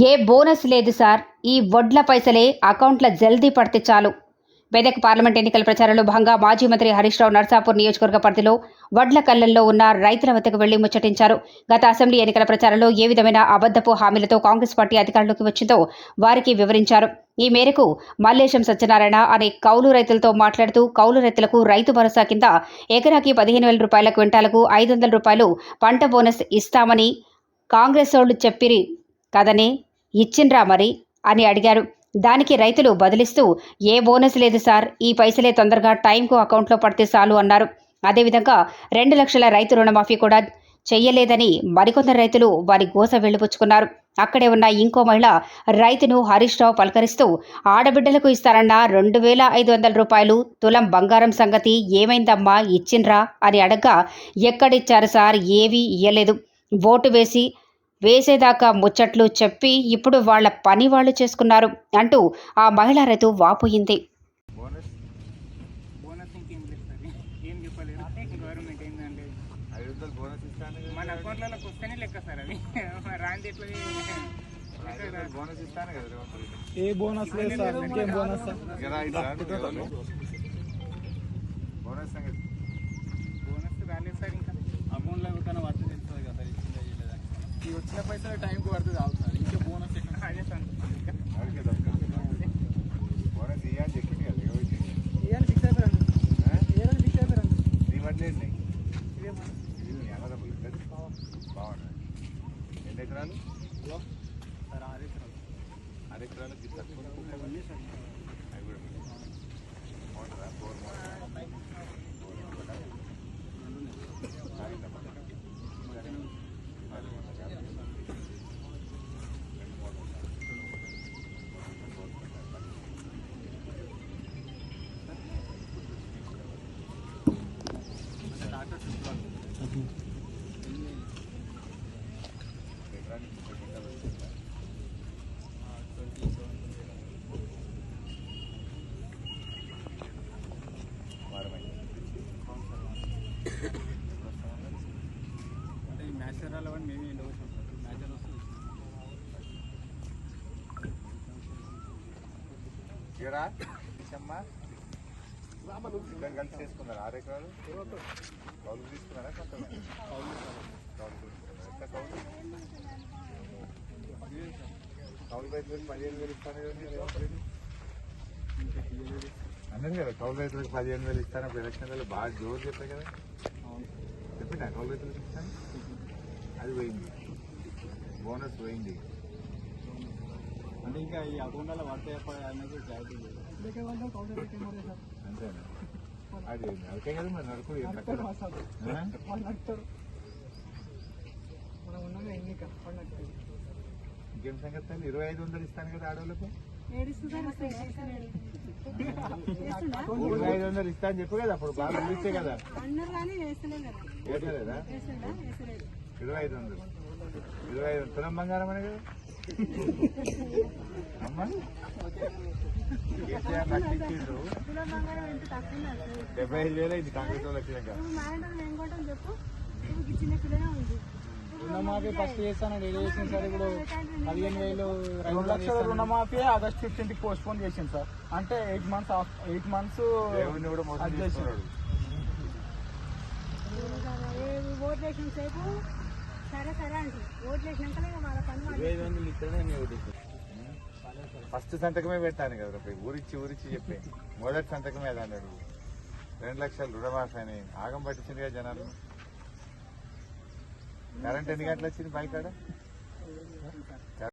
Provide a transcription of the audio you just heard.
ఏ bonus లేదు sir. ఈ వడ్ల పైసలే అకౌంట్ల జల్దీ పడితే చాలు. మెదక్ పార్లమెంట్ ఎన్నికల ప్రచారంలో భాగంగా మాజీ మంత్రి హరీష్ రావు నర్సాపూర్ నియోజకవర్గ పరిధిలో వడ్ల కళ్ళల్లో ఉన్న రైతుల వద్దకు వెళ్ళి ముచ్చటించారు. గత అసెంబ్లీ ఎన్నికల ప్రచారంలో ఏ విధమైన అబద్దపు హామీలతో కాంగ్రెస్ పార్టీ అధికారంలోకి వచ్చిందో వారికి వివరించారు. ఈ మేరకు మల్లేశం సత్యనారాయణ అనే కౌలు రైతులతో మాట్లాడుతూ కౌలు రైతులకు రైతు భరోసా కింద ఎకరాకి పదిహేను వేల రూపాయల క్వింటాలకు ఐదు వందల రూపాయలు పంట బోనస్ ఇస్తామని కాంగ్రెస్ వాళ్ళు చెప్పిరి కదనే? ఇచ్చిండ్రా మరి? అని అడిగారు. దానికి రైతులు బదిలిస్తూ ఏ బోనస్ లేదు సార్ ఈ పైసలే తొందరగా టైంకు అకౌంట్లో పడితే చాలు అన్నారు. అదేవిధంగా రెండు లక్షల రైతు రుణమాఫీ కూడా చెయ్యలేదని మరికొందరు రైతులు వారి గోస వెళ్ళిపుచ్చుకున్నారు. అక్కడే ఉన్న ఇంకో మహిళ రైతును హరీష్ రావు పలకరిస్తూ ఆడబిడ్డలకు ఇస్తారన్న రెండు వేల ఐదు వందల రూపాయలు తులం బంగారం సంగతి ఏమైందమ్మా ఇచ్చిండ్రా? అని అడగ్గా ఎక్కడిచ్చారు సార్ ఏవీ ఇయ్యలేదు. ఓటు వేసి వేసేదాకా ముచ్చట్లు చెప్పి ఇప్పుడు వాళ్ళ పని వాళ్ళు చేసుకున్నారు అంటూ ఆ మహిళా రైతు వాపోయింది. బోనస్. మన వస్తేనే లెక్క సార్ అది. రాంది ఎట్లా. ఏ లేదు సార్ ఇంకేం రాలేదు సార్ ఇంకా పడితే తెలుస్తుంది కదా సార్ ఇచ్చిందా చేయలేదా ఈ వచ్చిన పైసలు టైంకి పడుతుంది సార్ ఇంకే బోనస్ అదే సార్. బోనస్ ఎవరు ఇచ్చింది? ఇవన్నీ ఫిక్స్ అయిపోయారు? ఏదైనా ఫిక్స్ అయిపోయారు నీ వడ్లు ఎన్ని? ఎకరాలు సార్ ఆరు ఎకరాలు. ఆరు ఎకరాలు ఇది తక్కువ. అవి కూడా ఉన్నాయి. మోటరా? అంటే ఈ మ్యాచ్ రావాలని మేమే ఎండ వచ్చాం సార్ మ్యాచ్ వస్తుంది ఇచ్చమ్మా? ఇద్దరు కలిసి చేసుకున్నారు? ఆరు ఎకరాలు? కౌలు తీసుకున్నారా? కొత్తగా కౌలు తీసుకున్నారు? ఎంత కౌలు? కౌలు రైతులకు పదిహేను వేలు ఇస్తాను అన్నది కదా కౌలు రైతులకు పదిహేను వేలు ఇస్తాను ఎలక్షన్ బాగా జోరు చెప్పారు కదా. చెప్పినా కౌలు రైతులకు ఇస్తాను అది పోయింది. బోనస్ పోయింది. అంటే ఇంకా ఈ అకౌంట్లో పడితే అనేది క్లారిటీ అంతేనా? అది అందుకే కదా మరి ఆ? ఇంకేం సంగతి? ఇరవై ఐదు వందలు ఇస్తాను కదా ఆడవాళ్ళకు? ఐదు వందలు ఇస్తా అని చెప్పు కదా అప్పుడు బాగా పిలిస్తే కదా. వేసలేదా ఇరవై ఐదు వందలు ఇరవై ఐదు తులం బంగారం అనే కదా. అమ్మా. డెబ్బై ఐదు వేలు అయింది కాంగ్రెస్ వాళ్ళు వచ్చినాక. చెప్పు. చిన్న పిల్లనే ఉంది. రుణమాఫీ ఫస్ట్ చేస్తాను ఏదో చేసింది సార్ ఇప్పుడు పదిహేను వేలు రెండు లక్షల రుణమాఫీ ఆగస్ట్ ఫిఫ్టీన్త్ పోస్ట్ పోన్ చేసింది సార్. అంటే eight months eight months first సంతకమే పెట్టాను కదా ఊరిచ్చి ఊరిచ్చి చెప్పే. మొదటి సంతకమే అది అన్నాడు. రెండు లక్షలు రుణమాఫీ అని ఆగం పట్టించింది కదా జనాలు. కరెంట్ ఎన్ని గంటలు వచ్చింది బైక్